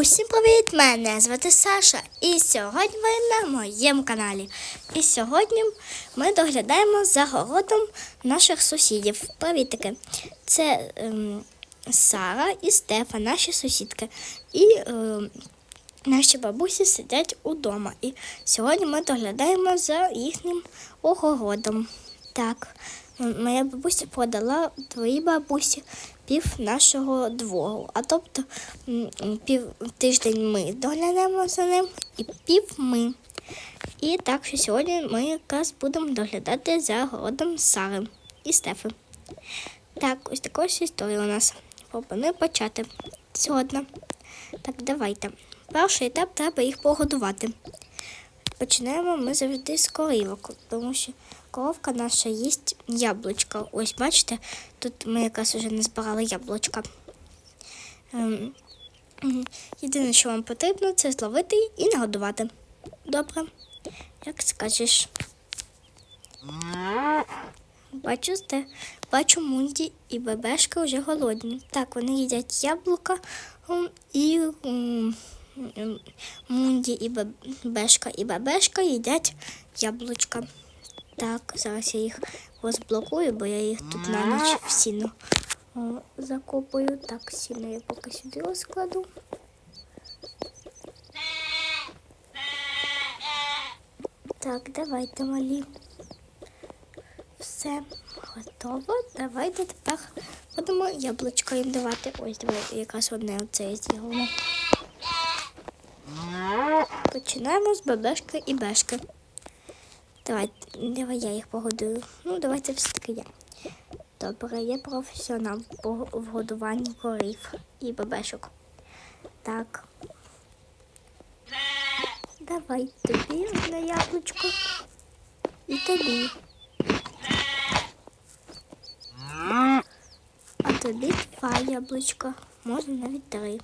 Усім привіт! Мене звати Саша, і сьогодні ви на моєму каналі. І сьогодні ми доглядаємо за городом наших сусідів. Привітики! Це ем, Сара і Стефа, наші сусідки. І ем, наші бабусі сидять удома. І сьогодні ми доглядаємо за їхнім огородом. Так, моя бабуся продала твоїй бабусі пів нашого двору. А тобто пів тиждень ми доглянемо за ним і пів ми. І так що сьогодні ми якраз будемо доглядати за городом Сари і Стефи. Так, ось така ось історія у нас. Пропоную почати. Згодна. Так, давайте. Перший етап треба їх погодувати. Починаємо ми завжди з коровок, тому що коровка наша їсть яблучка. Ось бачите, тут ми якраз вже не збирали яблучка. Ем, Єдине, що вам потрібно, це зловити і нагодувати. Добре, як скажеш. Бачу, сте, бачу Мунді і Бебешка вже голодні. Так, вони їдять яблука і Мунді і Бебешка і Бебешка їдять яблучка. Так, зараз я їх розблокую, бо я їх тут на ніч в сіно закопую. Так, сіно я поки сюди розкладу. Так, давайте малі. Все готово. Давайте тепер будемо яблучко їм давати. Ось давай якраз одне оце зробимо. Починаємо з бебешки і бешки. Давай, давай я їх погодую. Ну, давайте все-таки я. Добре, я професіонал в годуванні корів і бебешок. Так. Давай тобі одне яблучко. І тобі. А тобі два яблучка. Можна навіть три.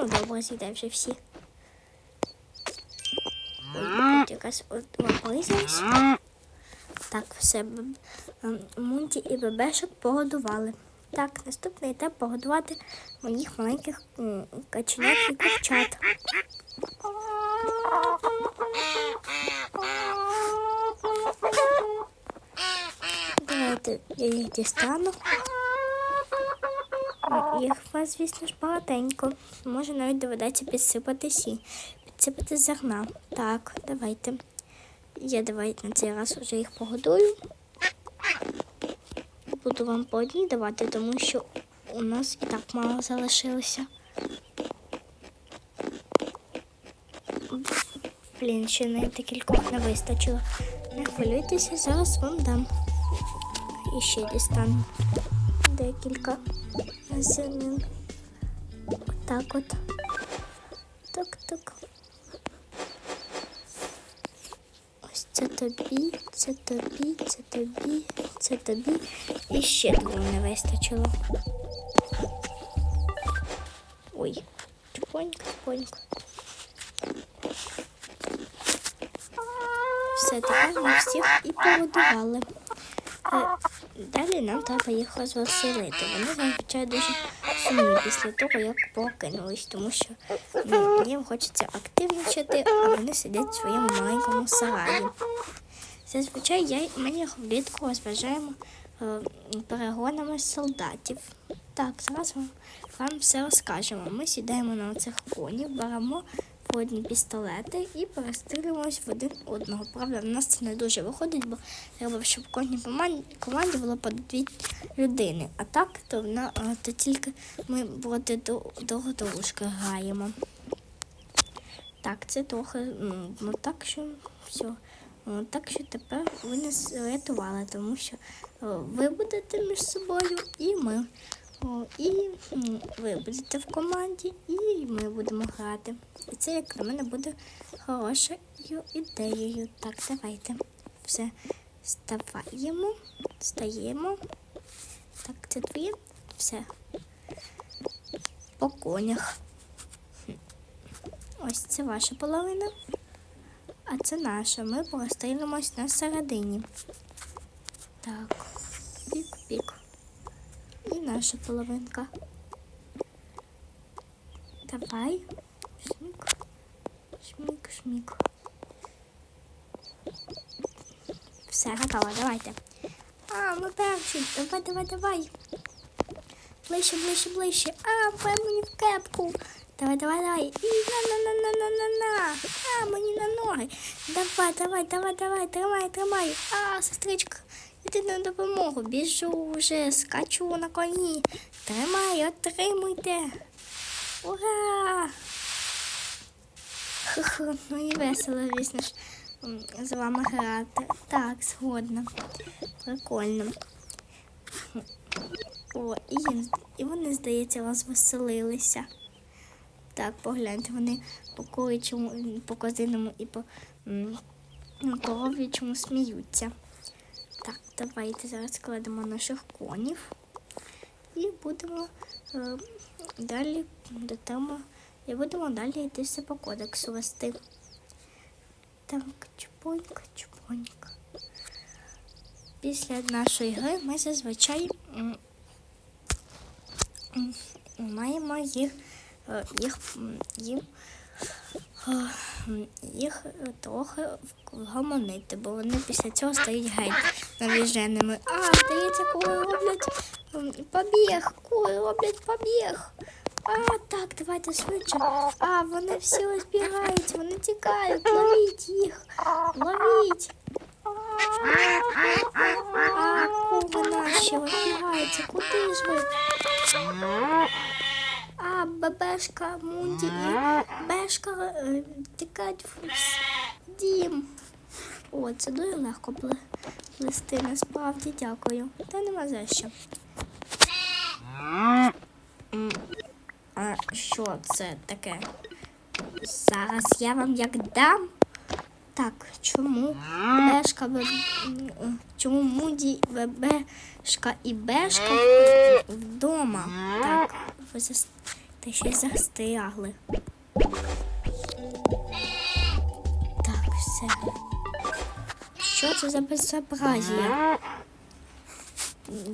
Ну, добре, з'їдай вже всі. Ой, тут якась облизалась. Так, все. Мунті і бебешок погодували. Так, наступний етап погодувати моїх маленьких каченят і курчат. Давайте я їх дістану. Їх у вас, звісно ж, багатенько. Може навіть доведеться підсипати сі, підсипати зерна. Так, давайте. Я давай на цей раз вже їх погодую. Буду вам по одній давати, тому що у нас і так мало залишилося. Блін, ще на декількох не вистачило. Не хвилюйтеся, зараз вам дам. І ще дістану декілька зернин. Отак от. Так, так. Ось це тобі, це тобі, це тобі, це тобі. І ще двом не вистачило. Ой, чпоньк, чпоньк. Все, тепер ми всіх і погодували. Далі нам треба їх розвеселити. Вони зазвичай дуже сумні після того, як прокинулись, тому що ну, їм хочеться активнічати, а вони сидять в своєму маленькому сараї. Зазвичай я, ми їх влітку розважаємо е, перегонами солдатів. Так, зараз вам, все розкажемо. Ми сідаємо на оцих конів, беремо водні пістолети і перестрілюємось в один одного. Правда, в нас це не дуже виходить, бо треба, щоб в кожній команді, було по дві людини. А так, то, на, е, то тільки ми проти до, друг граємо. Так, це трохи, ну, ну так що все. Ну, Так що тепер ви нас рятували, тому що ви будете між собою і ми. І ви будете в команді, і ми будемо грати. І це, як на мене, буде хорошою ідеєю. Так, давайте. Все. Ставаємо, стаємо. Так, це твоє. Все. По конях. Ось це ваша половина. А це наша. Ми прострілимось на середині. Так, пік-пік. І наша половинка. Давай. Шмік. Шмік, шмік. Все, готово, давайте. А, ми перші. Давай, давай, давай. Ближче, ближче, ближче. А, пай мені в кепку. Давай, давай, давай. І на на на на на на на. А, мені на ноги. Давай, давай, давай, давай, тримай, тримай. А, сестричка, Іди на допомогу. Біжу вже, скачу на коні. Тримай, отримуйте. Ура! Ху-ху, ну і весело, звісно ж, з вами грати. Так, згодна. Прикольно. О, і, їм- і вони, здається, розвеселилися. Так, погляньте, вони по курячому, по козиному і по м, коров'ячому сміються. Давайте зараз складемо наших конів і будемо е, далі до теми. І будемо далі йти по кодексу вести. Так, чупонька, чупонька. Після нашої гри ми зазвичай маємо їх, е, їх, їм, е, їх е, трохи вгомонити, бо вони після цього стають геть навіженими. А, здається, кури роблять побіг, кури роблять побіг. А, так, давайте швидше. А, вони всі розбігають, вони тікають, ловіть їх, ловіть. А, кури наші розбігаються, куди ж ви? А, бебешка, Мунді і Бешка е, тікають в дім. О, це дуже легко плести, насправді дякую. Та нема за що. А що це таке? Зараз я вам як дам. Так, чому Бешка, е, чому Муді, Бебешка і Бешка вдома? Так, ви. Та ще застрягли. Так, все. Що це за безобразія?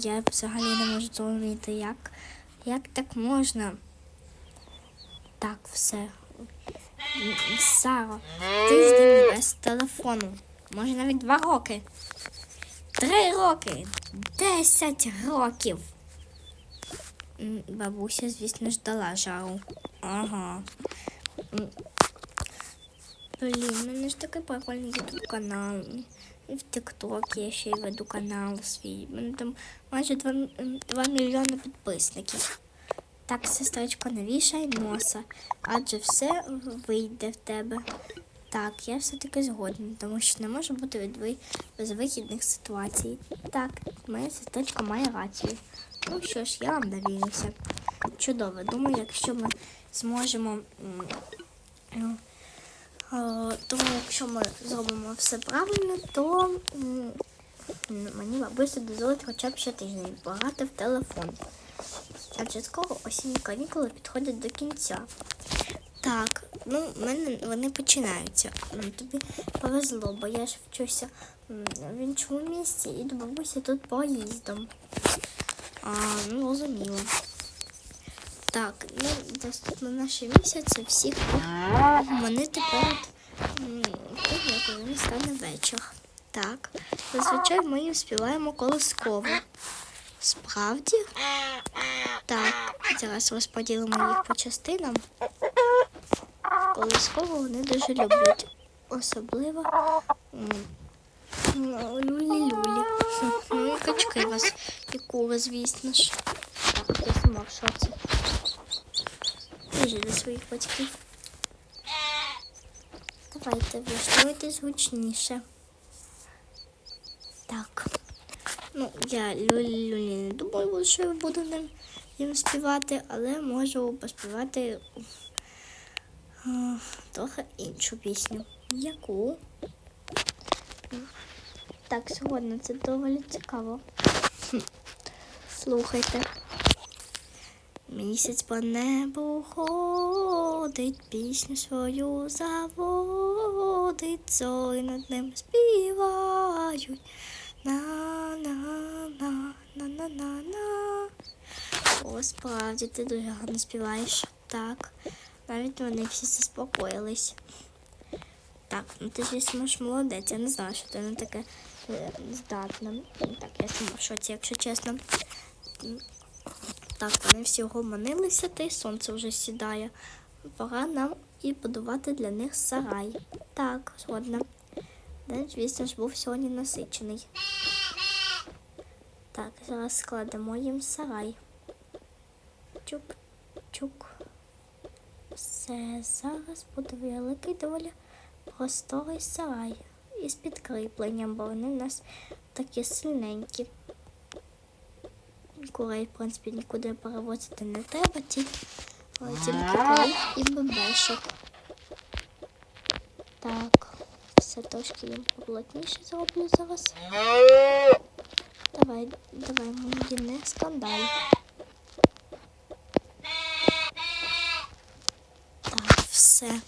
Я взагалі не можу зрозуміти, як, як так можна. Так, все. Сара, тиждень без телефону. Може навіть два роки. Три роки. Десять років. Бабуся, звісно ж, дала жару. Ага. Блін, в мене ж такий прикольний ютуб канал. В TikTok я ще й веду канал свій. У мене там майже 2, 2 мільйони підписників. Так, сестричко, не вішай носа, адже все вийде в тебе. Так, я все-таки згодна, тому що не може бути від ви- безвихідних ситуацій. Так, моя сестричка має рацію. Ну що ж, я вам довірюся. Чудово. Думаю, якщо ми зможемо. м, ну, Тому якщо ми зробимо все правильно, то мені бабуся дозволить хоча б ще тиждень пограти в телефон. Адже скоро осінні канікули підходять до кінця. Так, ну в мене вони починаються. Тобі повезло, бо я ж вчуся в іншому місці і до бабусі тут поїздом. А, ну, розуміло. Так, ну доступно наші місяці всіх вони тепер як стане вечір. Так, зазвичай ми їм співаємо колисково. Справді? Так, зараз розподілимо їх по частинам. Колисково вони дуже люблять. Особливо люлі-люлі. Ну, качки вас і звісно ж. Так, я сама в шоці. Дуже до своїх батьків. Давайте влаштуйтесь гучніше. Так. Ну, я люлі-люлі не думаю, що я буду ним їм співати, але можу поспівати трохи іншу пісню. Яку? Так, сьогодні це доволі цікаво. Слухайте. Місяць по небу ходить, пісню свою заводить, зорі над ним співають. На-на-на-на-на-на. О, справді, ти дуже гарно співаєш. Так. Навіть вони всі заспокоїлись. Так, ну ти звісно ж молодець, я не знала, що ти на таке здатна. Так, я сама в шоці, якщо чесно. Так, вони всі гомонилися, та й сонце вже сідає. Пора нам і будувати для них сарай. Так, згодна. День, звісно ж, був сьогодні насичений. Так, зараз складемо їм сарай. Чук-чук. Все, зараз буде великий доволі просторий сарай із підкріпленням, бо вони в нас такі сильненькі. Курей, в принципі, нікуди перевозити не треба, тільки, тільки курей і бебешок. Так, все трошки їм поплотніше зроблю зараз. Давай, давай, мені не скандаль. Так, все.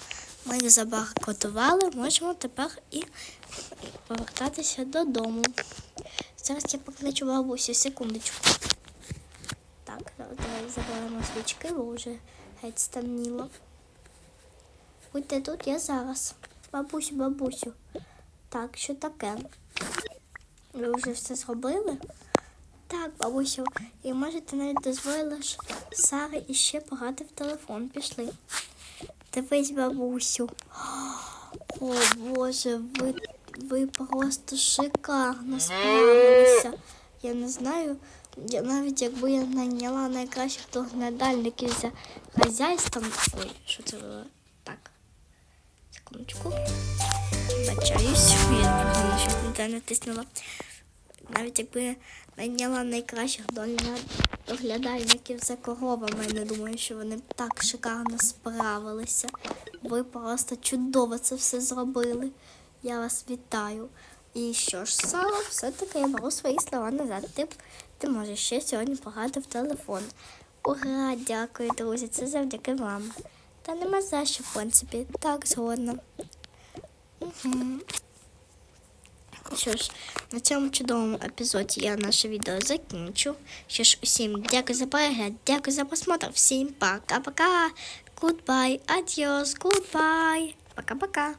Ми їх забаркодували, можемо тепер і повертатися додому. Зараз я покличу бабусю, секундочку. Так, давай заберемо свічки, бо вже геть стемніло. Будьте тут, я зараз. Бабусю, бабусю. Так, що таке? Ви вже все зробили? Так, бабусю, і можете навіть дозволили Сари іще пограти в телефон. Пішли. Дивись, бабусю. О, Боже, ви, ви просто шикарно справилися. Я не знаю, я навіть якби я найняла найкращих доглядальників за хазяйством. Ой, що це було? Так. Секундочку. Бачаюсь, я просто щось не те натиснула. Навіть якби я найняла найкращих доля- доглядальників за коровами, я не думаю, що вони так шикарно справилися. Ви просто чудово це все зробили. Я вас вітаю. І що ж, Сало, все-таки я беру свої слова назад. Ти, ти можеш ще сьогодні пограти в телефон. Ура, дякую, друзі, це завдяки вам. Та нема за що, в принципі, так згодна. Угу. Що ж, на цьому чудовому епізоді я наше відео закінчу. Що ж, усім дякую за перегляд, дякую за просмотр. Всім пока-пока. Goodbye, adios, goodbye. Пока-пока.